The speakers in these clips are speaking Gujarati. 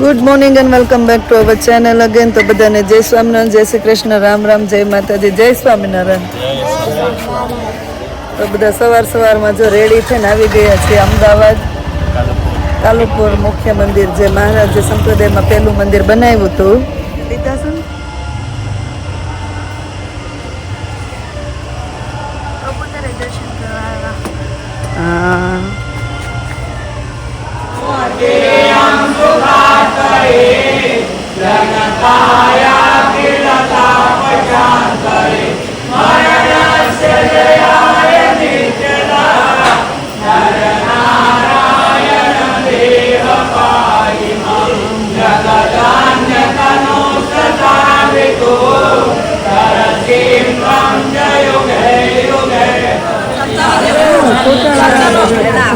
Good morning and welcome back to our channel again તો બધાને જય સ્વામિનારાયણ, જય શ્રી કૃષ્ણ, રામ રામ, જય માતાજી, જય સ્વામિનારાયણ. તો બધા સવાર સવારમાં જો રેડી થઈને આવી ગયા છે અમદાવાદ. કાલુપુર મુખ્ય મંદિર જે મહારાજ સંપ્રદાયમાં પહેલું મંદિર બનાવ્યું હતું.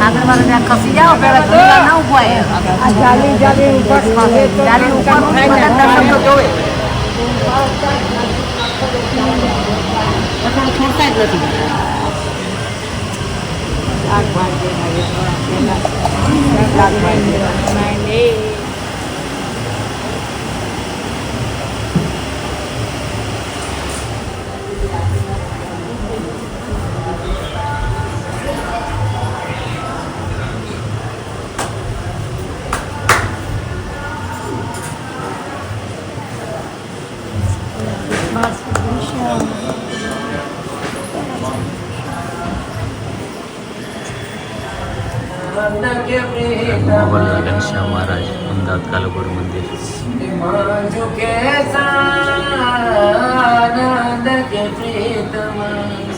આગળ વાળા ત્યાં ખસી જાઓ પેલા ઘણીવાર ના ઊભા એ. જાલી ઉપર બધા દર્શન તો જોવે. છોડતા જ નથી. ઘનશ્યામ મહારાજ, અમદાવાદ કાલુપુર મંદિર.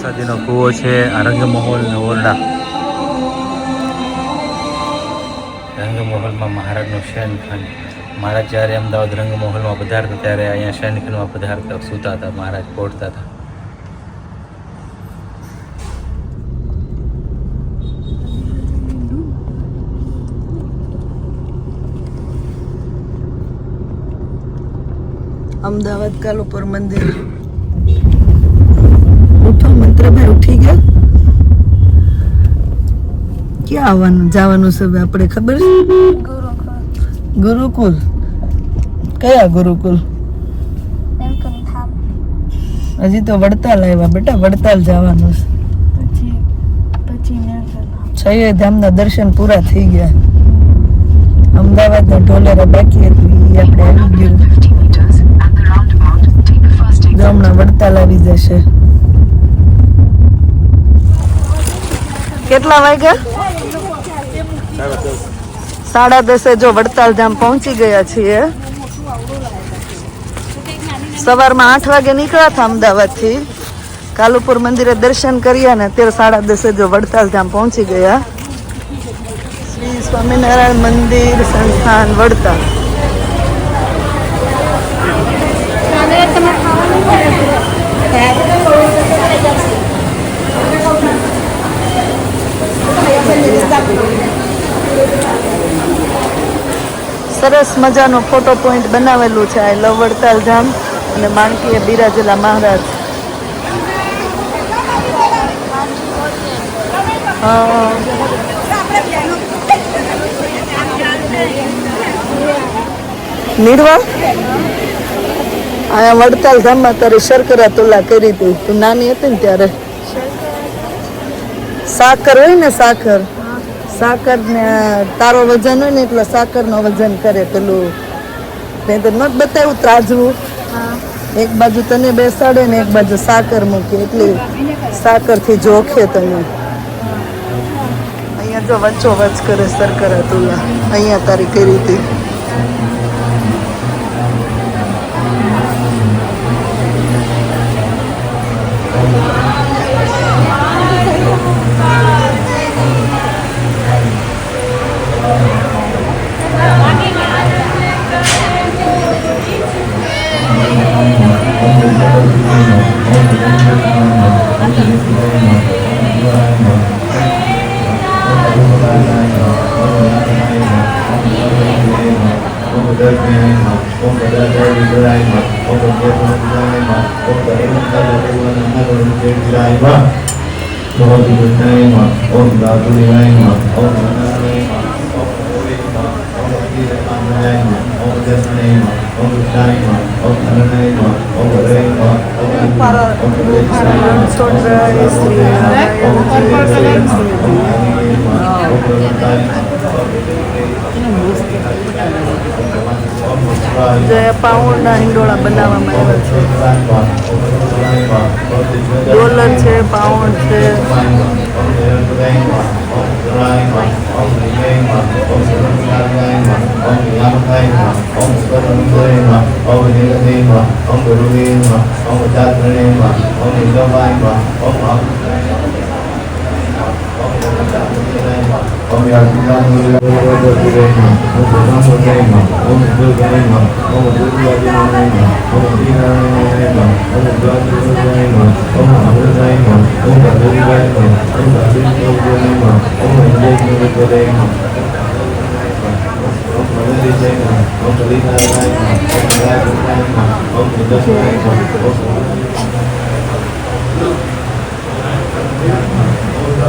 સાદીનો કૂવો છે આરંગ રંગમહોલ ને ઓરડા. રંગમહોલમાં મહારાજનું શયનખંડ મહારાજ જ્યારે અમદાવાદ રંગમહોલમાં પધારતા, ત્યારે અહીંયા શયનખંડમાં પધારતા, સૂતા હતા, મહારાજ પોઢતા હતા. અમદાવાદ ઉપર મંદિર. ઉઠો, મંત્રભાઈ ઉઠી ગયા. ક્યાં આવવાનું? જવાનું છે આપણે, ખબર છે? ગુરુકુલ. કયા ગુરુકુલ? હજી તો વડતાલ આવ્યા બેટા, વડતાલ જવાનું છે. છયે ધામના દર્શન પૂરા થઈ ગયા. અમદાવાદના ઢોલેરા બાકી હતું એ આપણે આવી ગયું. હમણાં વડતાલ આવી જશે. કેટલા વાગ્યા? સાડા દસે જો વડતાલ ધામ પહોંચી ગયા છીએ. સવારમાં આઠ વાગે નીકળ્યા હતા અમદાવાદથી. કાલુપુર મંદિરે દર્શન કર્યા ને અત્યારે સાડા દસે જો વડતાલ ધામ પહોંચી ગયા. શ્રી સ્વામિનારાયણ મંદિર સંસ્થાન વડતાલ. સરસ મજાનો ફોટો પોઈન્ટ બનાવેલું છે આ લવ વડતાલ ધામ અને માણકીએ બિરાજેલા મહારાજ હા. અહીંયા વડતાલ ધામમાં તારી શર્કરા તુલા કરી હતી. તું નાની હતી ને ત્યારે? સાકર હોય ને સાકર? સાકર ને તારો વજન હોય ને એટલે સાકર નો વજન કરે પેલું. મેં તો નત બતાવ્યું ત્રાજવું? એક બાજુ તને બેસાડે ને એક બાજુ સાકર મૂકી એટલે સાકરથી જોખે તને. અહીંયા જો વચ્ચો વચ કરે સરકરા તુલા. અહીંયા તારી કરી હતી. Superman, kung kadadal Ibrahim, kung kadadal Ibrahim, kung kadadal Ibrahim, kung kadadal Ibrahim, बहुत ही बताए माँ और दादू लगाए माँ और नाना लगाए माँ और बोले माँ और अपनी रकाम लगाए माँ और दसने माँ और उठाए माँ और धरने माँ और बड़े माँ और और बड़े माँ और बड़े माँ और बड़े माँ और बड़े माँ और बड़े माँ જે પાઉન્ડના હિંડોળા બનાવવામાં આવ્યા છે. ડોલર છે પાઉન્ડ છે. ओम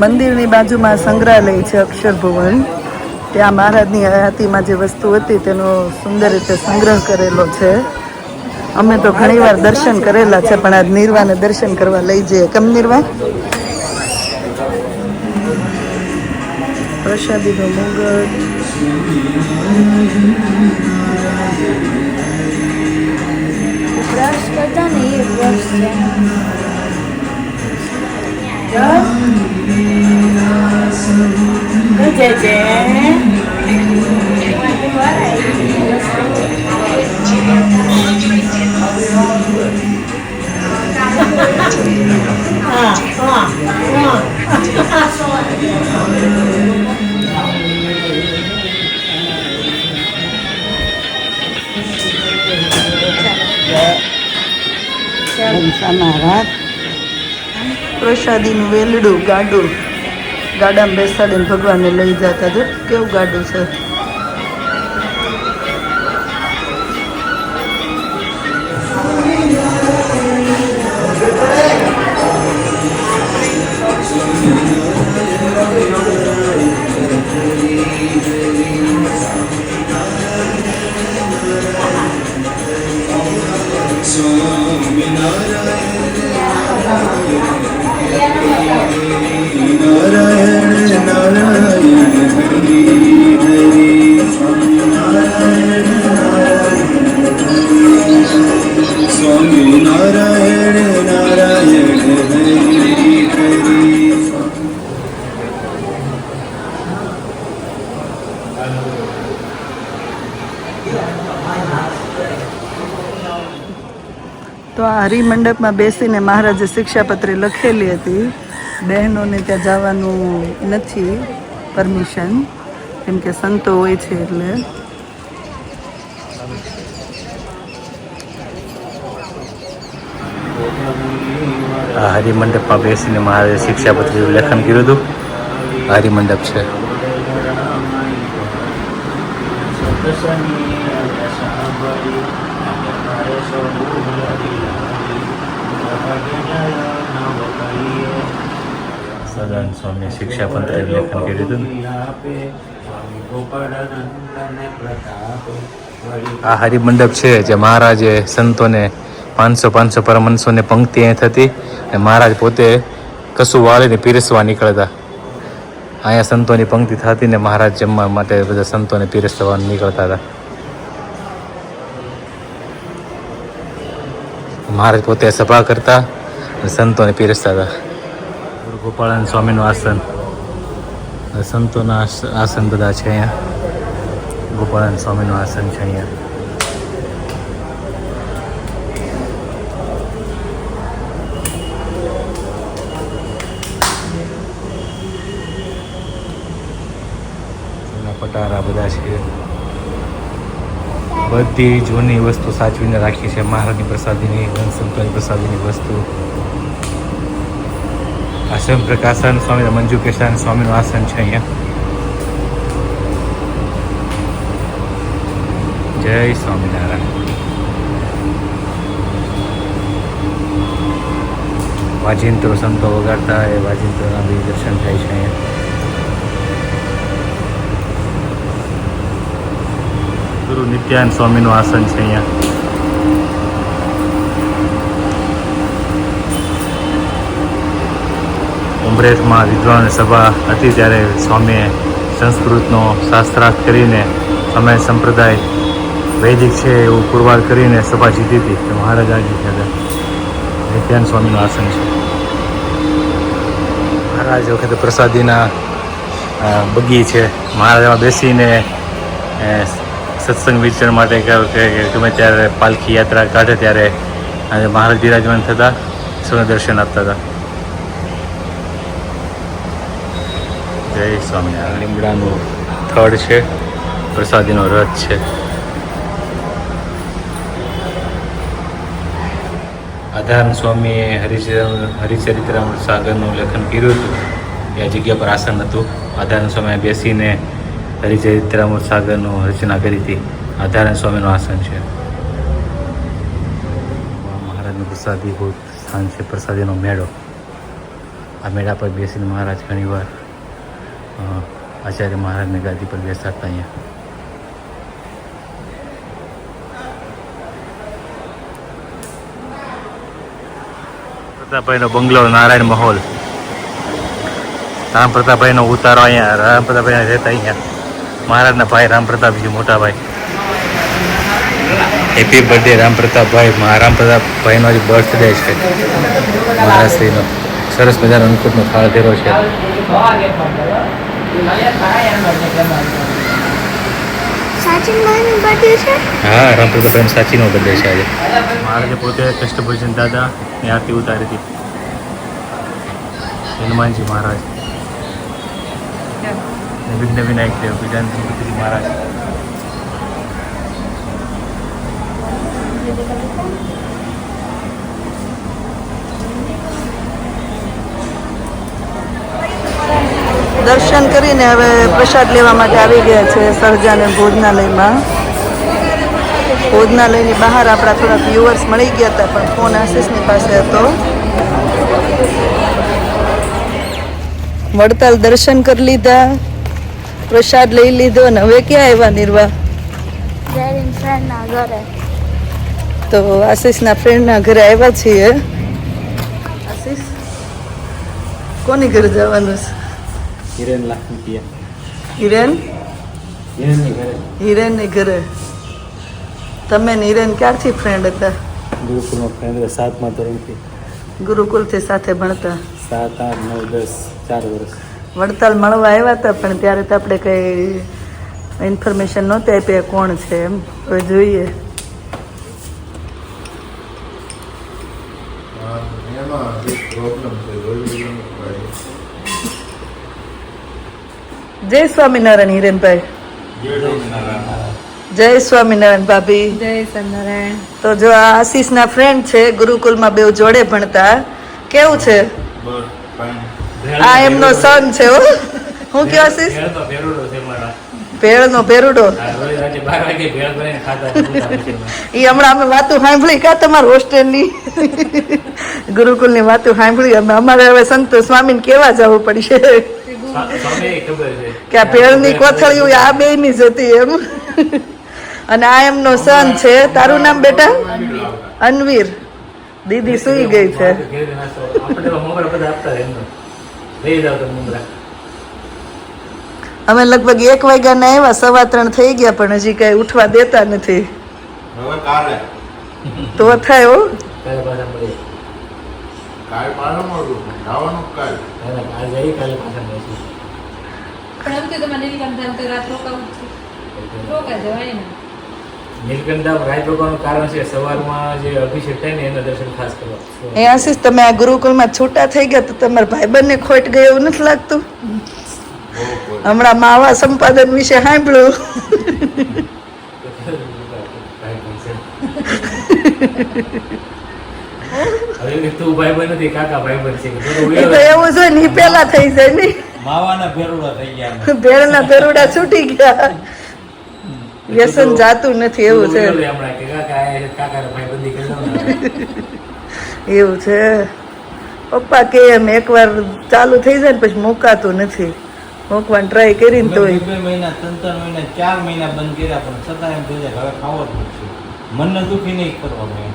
મંદિરની બાજુમાં સંગ્રહાલય છે અક્ષરભુવન ત્યાં મહારાજની હયાતીમાં જે વસ્તુ હતી તેનો સુંદર રીતે સંગ્રહ કરેલો છે. અમે તો ઘણીવાર દર્શન કરેલા છે, પણ આજ નિર્વાને દર્શન કરવા લઈ જઈએ. કેમ નિર્વા? પ્રસાદીનો મુગટ બ્રશ કરતા ને એ બ્રશ છે પ્રસાદીનું વેલડું ગાડું. ગાડામાં બેસાડીને ભગવાનને લઈ જતા જો કેવું ગાડું છે? હરિમંડપમાં બેસીને મહારાજે શિક્ષાપત્રી લખેલી હતી બહેનોને ત્યાં જવાનું નથી પરમિશન કેમ કે સંતો હોય છે એટલે. આ હરિમંડપમાં બેસીને મહારાજે શિક્ષાપત્રીનું લેખન કર્યું હતું? હરિમંડપ છે. સદાન સ્વામી શિક્ષાપત્રી લેખન કરી દીધું આ હરિમંડપ છે જે મહારાજે સંતોને પાંચસો પાંચસો પરમંસોને પંક્તિ અહીં થતી અને મહારાજ પોતે કશું વાળીને પીરસવા નીકળતા. અહીંયા સંતોની પંક્તિ થતી ને મહારાજ જમવા માટે બધા સંતોને પીરસવા નીકળતા હતા. મહારાજ પોતે સભા કરતા સંતોને પીરસતા હતા. ગોપાળાન સ્વામીનું આસન. સંતોના આસન બધા છે અહીંયા. ગોપાળાન સ્વામીનું આસન છે અહીંયા. પટારા બધા છે. બધી જૂની વસ્તુ સાચવીને રાખી છે. મહારાજની પ્રસાદીની વંશંતોની પ્રસાદીની વસ્તુ. આશ્રમ પ્રકાશન સ્વામી મંજુ કેશાન સ્વામીનું આસન છે અહીંયા. જય સ્વામિનારાયણ. વાજિંત્રો સંતો વગાડતા એ વાજિંત્રોના બી દર્શન થાય છે અહીંયા. ગુરુ નિત્યાન સ્વામીનું આસન છે અહીંયા. ઉમરેઠમાં વિદ્વાન સભા હતી ત્યારે સ્વામીએ સંસ્કૃતનો શાસ્ત્રાર્થ કરીને સમય સંપ્રદાય વૈદિક છે એવું પુરવાર કરીને સભા જીતી હતી. કે મહારાજ આજે હતા નિત્યાન સ્વામીનું આસન છે. મહારાજ વખતે પ્રસાદીના બગી છે. મહારાજમાં બેસીને સત્સંગ વિચરણ માટે ગમે ત્યારે પાલખી યાત્રા કાઢે ત્યારે મહારાજ બિરાજમાન થતા સૌને દર્શન આપતા હતા. જય સ્વામિનારાયણ. લીમડાનું થડ છે પ્રસાદીનો રથ છે. આધાર સ્વામીએ હરિચર હરિચરિત્રામૃત સાગરનું લેખન કર્યું હતું. એ જગ્યા પર આસન હતું. આધાર સ્વામીએ બેસીને હરિચરિત્રામૃત સાગરનું રચના કરી હતી. આધાર સ્વામીનું આસન છે. મહારાજનું પ્રસાદી બહુ સ્થાન છે પ્રસાદીનો મેળો. આ મેળા પર બેસીને મહારાજ ઘણીવાર આચાર્ય મહારાજને ગાદી પર બેસાડતા અહીંયા. પ્રતાપભાઈનો બંગલો, નારાયણ મહોલ. રામ પ્રતાપભાઈનો ઉતારો અહીંયા રામ પ્રતાપભાઈ રહેતા અહીંયા. મહારાજના ભાઈ રામ પ્રતાપજી મોટા ભાઈ. હેપી બર્થડે રામ પ્રતાપભાઈ રામ પ્રતાપભાઈનો જ બર્થડે છે. મહારાજશ્રીનો. સરસ મજાનો અંકુટનો ફાળ ધેરો છે. હા રામ પ્રતાપભાઈ સાચીનો બર્થડે છે આજે. મહારાજે પોતે કષ્ટભોજન દાદા ની આરતી ઉતારી હતી. હનુમાનજી મહારાજ. વિઘ્ન વિનાયક દેવ વિધાન મહારાજ. દર્શન કરીને હવે પ્રસાદ લેવા માટે આવી ગયા છે સરજાને ભોજનાલયમાં. ભોજનાલયની બહાર આપણા થોડાક વ્યુઅર્સ મળી ગયા હતા પણ ફોન આશીષની પાસે હતો. વડતાલ દર્શન કરી લીધા પ્રસાદ લઈ લીધો અને હવે ક્યાં આવ્યા ઘરે. તો આશીષના ફ્રેન્ડના ઘરે આવ્યા છીએ. આશીષ કોની ઘરે જવાનું છે? હિરેન લાખ રૂપિયા હિરેન ઘરે હિરેનની ઘરે તમે ને હિરેન ક્યારથી ફ્રેન્ડ હતા? ગુરુકુળનો ફ્રેન્ડ હતા સાતમા ધોરણથી. ગુરુકુલથી સાથે ભણતા? સાત આઠ નવ દસ ચાર વર્ષ. વડતાલ મળવા આવ્યા હતા પણ ત્યારે તો આપણે કંઈ ઇન્ફોર્મેશન નહોતી આપી કોણ છે એમ. હવે જોઈએ. જય સ્વામિનારાયણ હિરેનભાઈ. જય સ્વામિનારાયણ ભાભી. જય સ્વામિનારાયણ. તો જો આ આશીષના ફ્રેન્ડ છે ગુરુકુલમાં બેવ જોડે ભણતા. કેવું છે? આ એમનો સન છે હો. હું કયો આશીષ? ભેળનો ભેરુડો એ હમણાં અમે વાતું સાંભળી કા તમારા હોસ્ટેલની? ગુરુકુલની વાતું સાંભળી અમે. અમારે હવે સંતો સ્વામીને કેવા જવું પડશે? કે આ ભેળની કોથળીઓ આ બે ની જ હતી એમ. અને આ એમનો સન છે. તારું નામ બેટા? અનવીર. દીદી સુઈ ગઈ છે. અમે લગભગ એક વાગ્યા ના આવ્યા સવા ત્રણ થઈ ગયા પણ હજી કઈ ઉઠવા દેતા નથી. તો થાય હો. કાલ પાછો મળું. જવાનું કાલ. પણ એમ કે તમારે નીલકંઠ તો રાત રોકાવું જ છે. નીલકંઠ રાજ ભગવાનનું કારણ છે સવારમાં જે અભિષેક થાય ને એના દર્શન ખાસ કરવા. એ આશીષ તમે આ ગુરુકુળમાં છૂટા થઈ ગયા તો તમારા ભાઈબંધને ખોટ એવું નથી લાગતું? હમણાં માવા સંપાદન વિશે સાંભળ્યું. તું ભાઈબંધ નથી કાકા ભાઈબંધ છે. તો એવું છે ને પેલા થઈ જાય ને. માવાના ભેરુડા થઈ ગયા ભેળના ભેરુડા છૂટી ગયા. વ્યસન જાતું નથી એવું છે. હમણાં કે કાકા એ કાકાને ભાઈબંધી કરી દઉં ને એવું છે. પપ્પા કે એમ એકવાર ચાલુ થઈ જાય ને પછી મુકાતું નથી. મૂકવાની ટ્રાય કરીને તો તોય બે મહિના ત્રણ ત્રણ મહિના ચાર મહિના બંધ કર્યા પણ છતાં એમ થઈ જાય હવે ખાવો જ પડશે મનને દુઃખી નહીં કરવાનું એમ.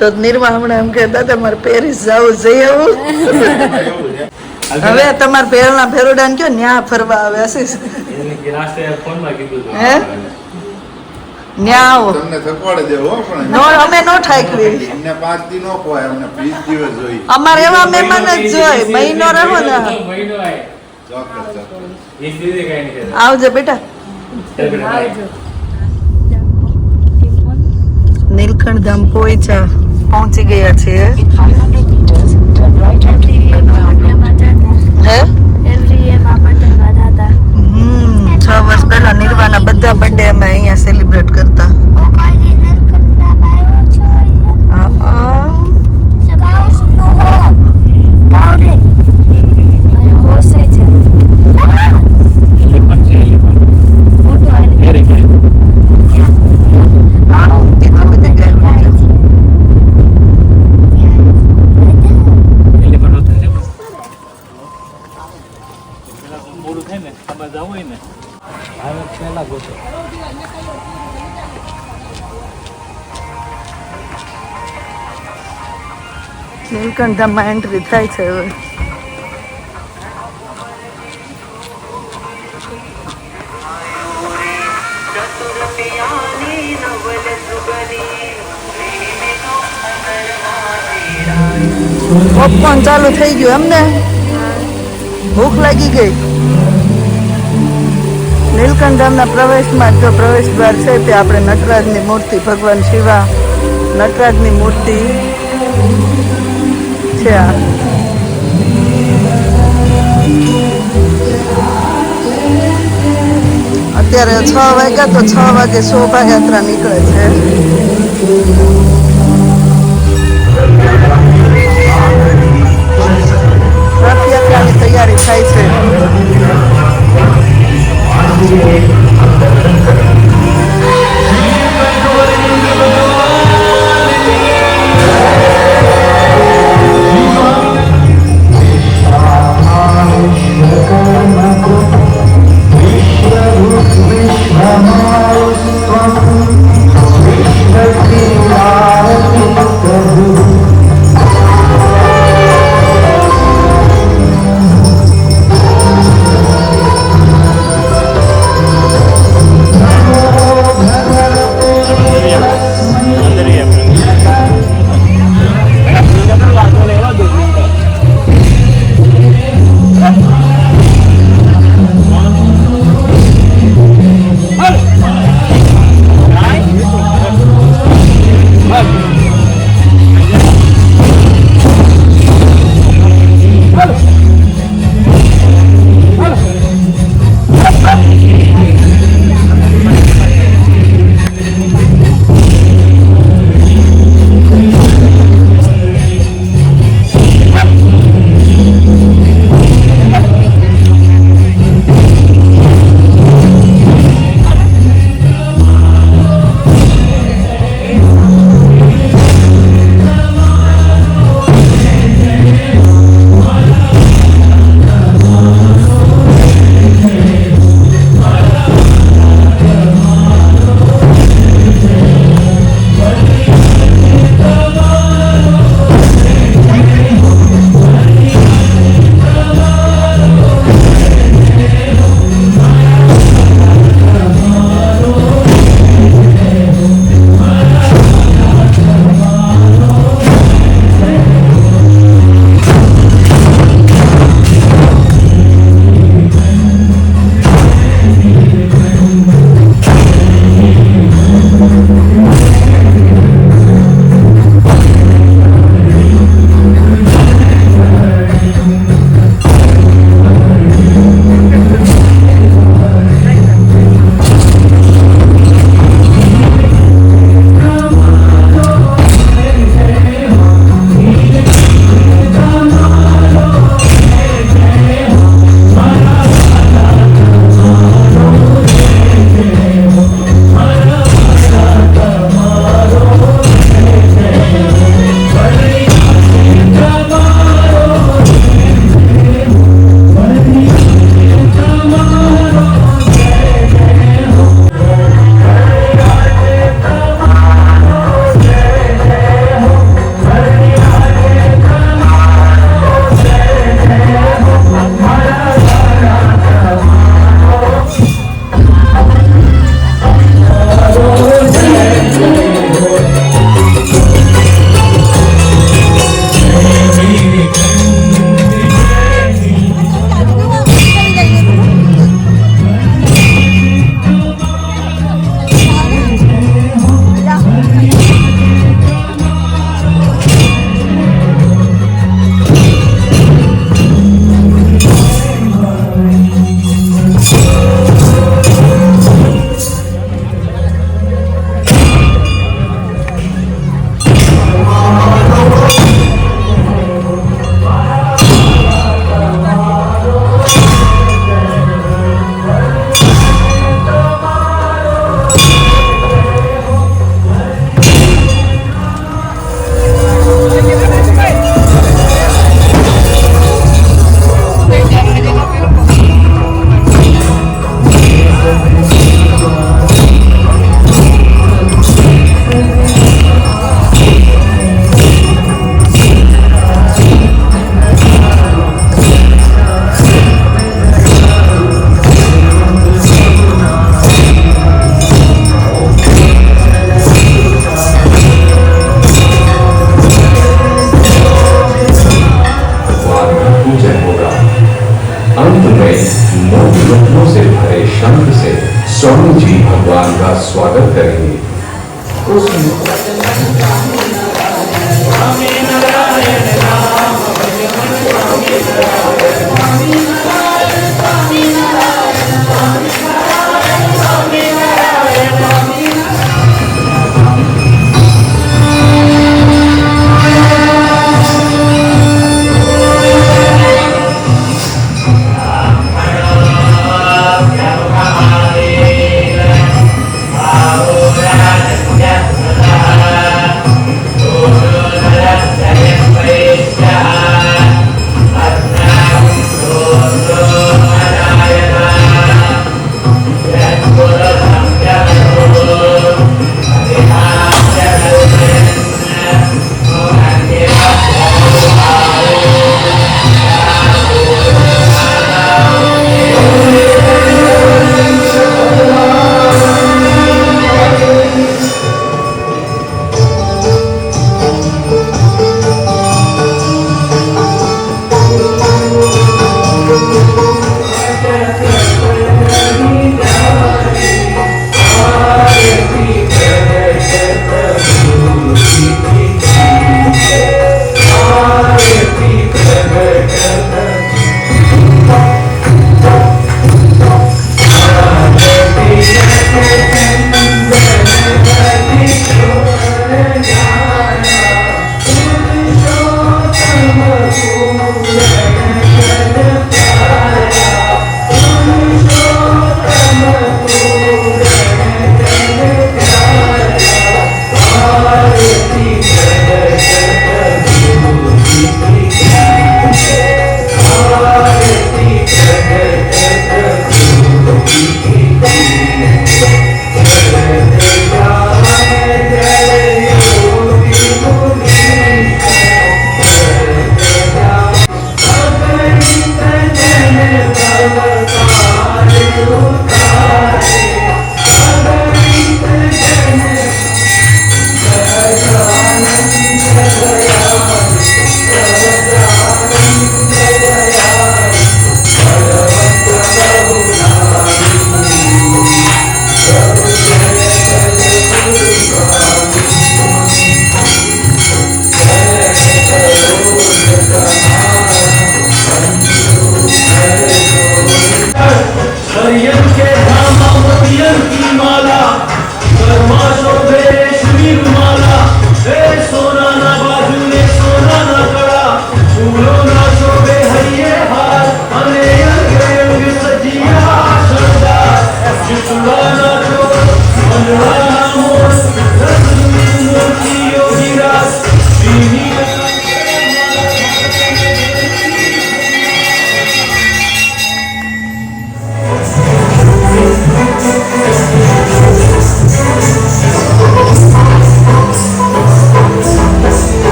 તો નિર્મા હમણાં એમ કે દાદા મારે પેરિસ જવું જઈ આવું એવું. હવે તમારે ભેળના ભેરુડા ને કયો ન્યા ફરવા આવે આશીષ હતું. હે? ન્યા તમને થકવાડે હો પણ નો અમે નો ઠાકવી. અમને પાંચ દી નો ખવાય અમને વીસ દિવસ જોઈ અમારે એવા મહેમાન જ જોઈ મહિનો રહો ને. મહિનો આય. આવજો બેટા. નીલકંઠ ધામ પોઈચા. પહોંચી ગયા છીએ. છ વર્ષ પહેલા નિર્વાના બધા બર્થડે અમે અહીંયા સેલિબ્રેટ કરતા ધામમાં એન્ટ્રી થાય છે હવે. પોપકોર્ન ચાલુ થઈ ગયું એમને. ભૂખ લાગી ગઈ. નીલકંઠ ધામના પ્રવેશમાં જો પ્રવેશ દ્વાર છે તે આપણે નટરાજની મૂર્તિ, ભગવાન શિવા નટરાજની મૂર્તિ છે અત્યારે છ વાગ્યા તો છ વાગે શોભાયાત્રા નીકળે છે. રથયાત્રાની તૈયારી થાય છે.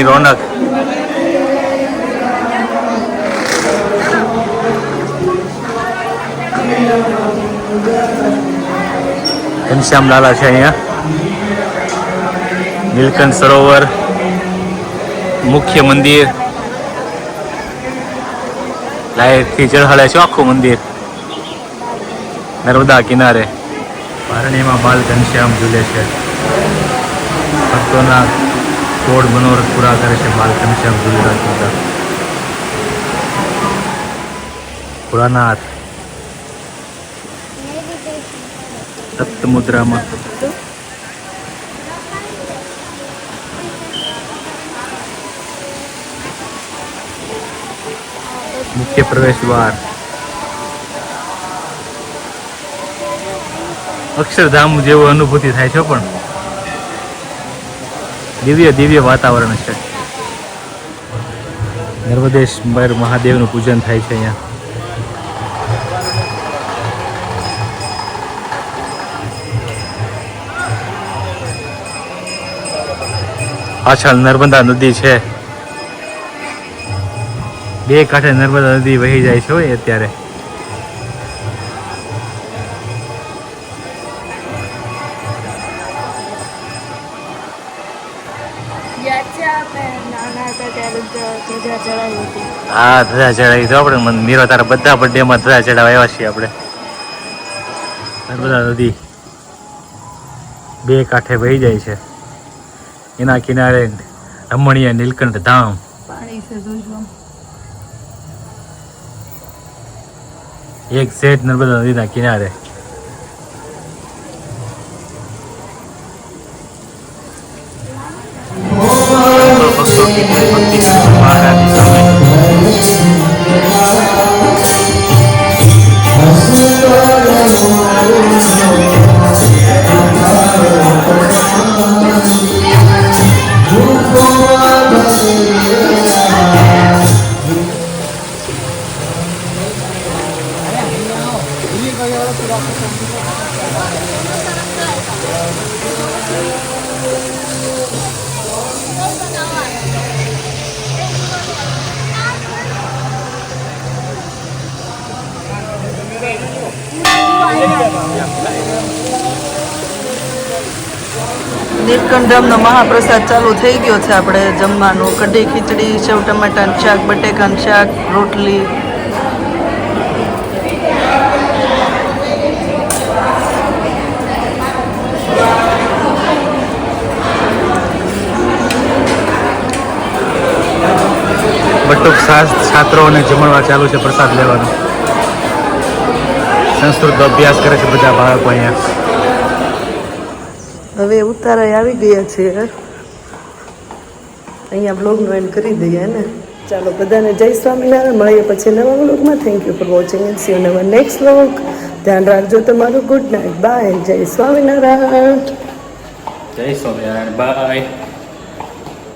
નાઇટની રોનક. ઘનશ્યામ લાલા છે અહીંયા. નીલકંઠ સરોવર, મુખ્ય મંદિર. લાઈટથી ઝળહળે છે આખું મંદિર. નર્મદા કિનારે. પારણીમાં બાલ ઘનશ્યામ ઝૂલે છે. ભક્તોના કોડ મનોરથ પૂરા કરે છે બાલ ઘનશ્યામ ઝૂલી રાખતા પુરાનાથ સપ્ત મુદ્રામાં મુખ્ય પ્રવેશ દ્વાર અક્ષરધામ જેવું અનુભૂતિ થાય છે પણ દિવ્ય દિવ્ય વાતાવરણ છે. નર્મદેશ્વર મહાદેવનું પૂજન થાય છે અહીંયા. પાછળ નર્મદા નદી છે. બે કાંઠે નર્મદા નદી વહી જાય છે હોય અત્યારે. હા ધજા ચડાવી તો આપણે. મને નીરો તારા બધા બર્થડેમાં ધજા ચડાવવા આવ્યા છીએ આપણે. નર્મદા નદી બે કાંઠે વહી જાય છે. એના કિનારે રમણીય નીલકંઠ ધામ. એક સેટ નર્મદા નદીના કિનારે. નીલકંઠ મહાપ્રસાદ ચાલુ થઈ ગયો છે આપણે જમવાનું. કઢી, ખીચડી, સેવ ટમાટાનું શાક બટેકાનું શાક, રોટલી. બટુક છાત્રોને જમણવા ચાલુ છે પ્રસાદ લેવાનો. સંસ્કૃત અભ્યાસ કરે છે બધા બાળકો અહીંયા. હવે ઉતારા આવી ગયા છે. અહીંયા બ્લોગનો એન્ડ કરી દઈએ ને. ચાલો બધાને જય સ્વામિનારાયણ. મળીએ પછી નવા વ્લોગમાં thank you for watching and see નવા નેક્સ્ટ વ્લોગ ધ્યાન રાખજો તમારું. ગુડ નાઇટ બાય જય સ્વામિનારાયણ. જય સ્વામિનારાયણ. બાય